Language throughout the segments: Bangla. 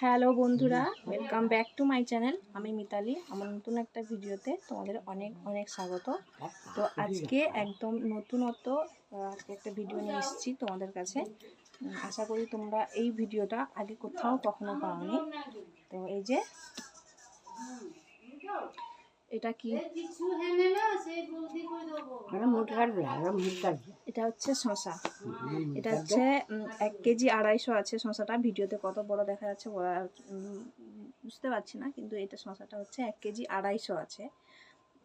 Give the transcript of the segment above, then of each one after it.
হ্যালো বন্ধুরা welcome back to my channel আমি মিতালি আমার নতুন একটা ভিডিওতে তোমাদের অনেক অনেক স্বাগত। তো আজকে একদম নতুনত্ব আজকে একটা ভিডিও নিয়ে এসেছি তোমাদের কাছে। আশা করি তোমরা এই ভিডিওটা আগে কোথাও কখনো পাওনি। তো এই যে এটা কি? আমরা মুখ কাটবে আমরা মুখ কাটবে। এটা হচ্ছে শশা। এটা হচ্ছে এক কেজি আড়াইশো আছে শশাটা। ভিডিওতে কত বড় দেখা যাচ্ছে বলা- বুঝতে পারছি না কিন্তু এটা শশাটা হচ্ছে এক কেজি আড়াইশো আছে।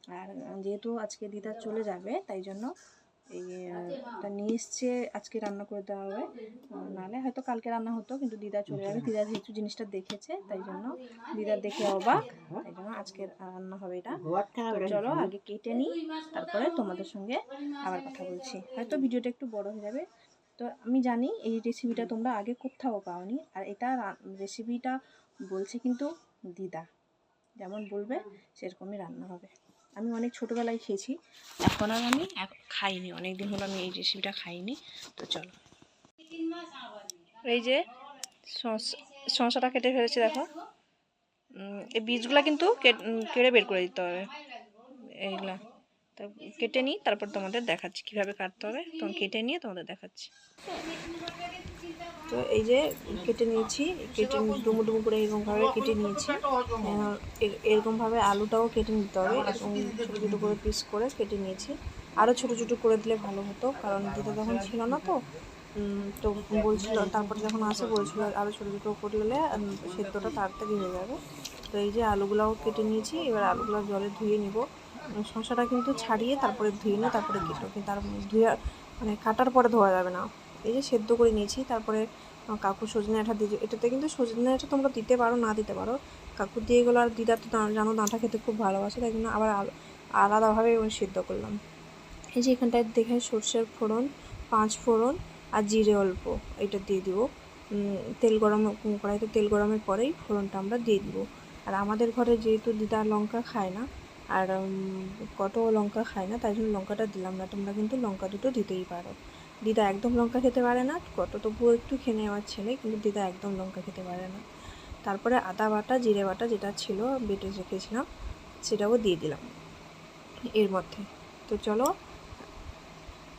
আর যেহেতু আজকে দিদা চলে যাবে তাই জন্য এই এটা নিয়ে এসছে আজকে রান্না করে দেওয়া হবে। নাহলে হয়তো কালকে রান্না হতো কিন্তু দিদা চলে যাবে দিদা যেহেতু জিনিসটা দেখেছে তাই জন্য দিদা দেখে অবাক। তাই জন্য আজকে রান্না হবে এটা। চলো আগে কেটে নিই তারপরে তোমাদের সঙ্গে আবার কথা বলছি। হয়তো ভিডিওটা একটু বড় হয়ে যাবে। তো আমি জানি এই রেসিপিটা তোমরা আগে কোথাও পাওনি আর এটা রেসিপিটা বলছে কিন্তু দিদা। যেমন বলবে সেরকমই রান্না হবে। আমি অনেক ছোটোবেলায় খেয়েছি। এখন আর আমি খাইনি অনেক দিন হলো আমি এই রেসিপিটা খাইনি। তো চলো। এই যে শস- শসাটা কেটে ফেলেছি, দেখো। এই বীজগুলা কিন্তু কেট- বের করে দিতে হবে। এইগুলা। তো কেটে নিই, তারপর তোমাদের দেখাচ্ছি কীভাবে কাটতে হবে। তখন কেটে নিয়ে তোমাদের দেখাচ্ছি। তো এই যে কেটে নিয়েছি, কেটে ডুমো ডুমো করে এরকমভাবে কেটে নিয়েছি। এরকমভাবে আলুটাও কেটে নিতে হবে এরকম ছোটো ছোটো করে পিস করে কেটে নিয়েছি। আরও ছোটো ছোটো করে দিলে ভালো হতো, কারণ দিদা তখন ছিল না তো। তো বলছিল, তারপরে যখন আসে বলছিল আরও ছোটো ছোটো করলে সেদ্ধটা তাড়াতাড়ি হয়ে যাবে। তো এই যে আলুগুলাও কেটে নিয়েছি, এবার আলুগুলো জলে ধুয়ে নিব। শসাটা কিন্তু ছাড়িয়ে তারপরে ধুয়ে নিয়ে তারপরে কেটো তার ধুয়ে মানে কাটার পরে ধোয়া যাবে না। এই যে সেদ্ধ করে নিয়েছি, তারপরে কাকু সজনে আঠা দিয়ে এটাতে কিন্তু সজনে আঠা তোমরা দিতে পারো, না দিতে পারো। কাকু দিয়ে গেলো আর দিদা তো জানো ডাঁটা খেতে খুব ভালোবাসে, তাই জন্য আবার আলাদাভাবে সেদ্ধ করলাম। এই যে এখানটায় দেখে সর্ষের ফোড়ন, পাঁচ ফোড়ন আর জিরে অল্প এটা দিয়ে দিব। তেল গরম কড়াইতে তেল গরমের পরেই ফোড়নটা আমরা দিয়ে দিব। আর আমাদের ঘরে যেহেতু দিদা লঙ্কা খায় না, আর কত লঙ্কা খায় না, তাই জন্য লঙ্কাটা দিলাম না, তোমরা কিন্তু লঙ্কা দুটো দিতেই পারো। দিদা একদম লঙ্কা খেতে পারে না, কত তবুও একটু খেয়ে নেয় আমার ছেলে, কিন্তু দিদা একদম লঙ্কা খেতে পারে না। তারপরে আদা বাটা, জিরে বাটা যেটা ছিল, বেটে রেখেছিলাম, সেটাও দিয়ে দিলাম এর মধ্যে। তো চলো,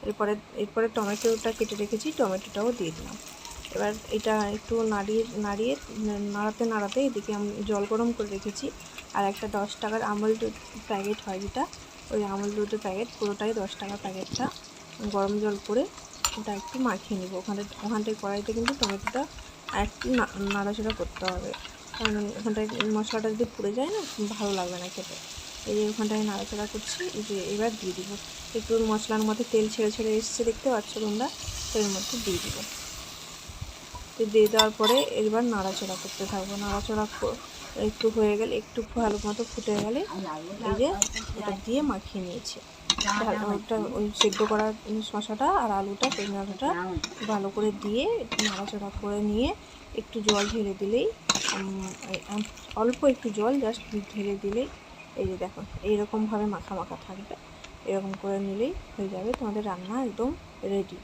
এরপরে এরপরে টমেটোটা কেটে রেখেছি, টমেটোটাও দিয়ে দিলাম। এবার এটা একটু নাড়িয়ে নাড়িয়ে, নাড়াতে নাড়াতে এদিকে আমি জল গরম করে রেখেছি। আর একটা দশ টাকার আমল দুধ প্যাকেট হয় যেটা, ওই আমল দুধের প্যাকেট, পুরোটাই দশ টাকার প্যাকেটটা, গরম জল করে ওটা একটু মাখিয়ে নিব। ওখানে ওখানটায় কড়াইতে কিন্তু টমেটোটা আর একটু নাড়াচাড়া করতে হবে। কারণ ওখানটায় মশলাটা যদি পুড়ে যায় না, ভালো লাগবে না খেতে। এই যে ওখানটায় নাড়াচাড়া করছি, এই যে এবার দিয়ে দিব। একটু মশলার মধ্যে তেল ছেড়ে ছেড়ে এসছে, দেখতে পাচ্ছ তোমরা? তো এর মধ্যে দিয়ে দিব। তো দিয়ে দেওয়ার পরে এবার নাড়াচাড়া করতে থাকব। নাড়াচাড়া একটু হয়ে গেলে, একটু ভালো মতো ফুটে গেলে এই যে ওটা দিয়ে মাখিয়ে নিয়েছি। ওটা ওই সেদ্ধ করা শশাটা আর আলুটা পেঁয়াজটা ভালো করে দিয়ে একটু নাড়াচাড়া করে নিয়ে একটু জল ঢেলে দিলেই অল্প একটু জল জাস্ট ঢেলে দিলেই এই যে দেখো এইরকমভাবে মাখা মাখা থাকবে। এরকম করে নিলেই হয়ে যাবে তোমাদের রান্না একদম রেডি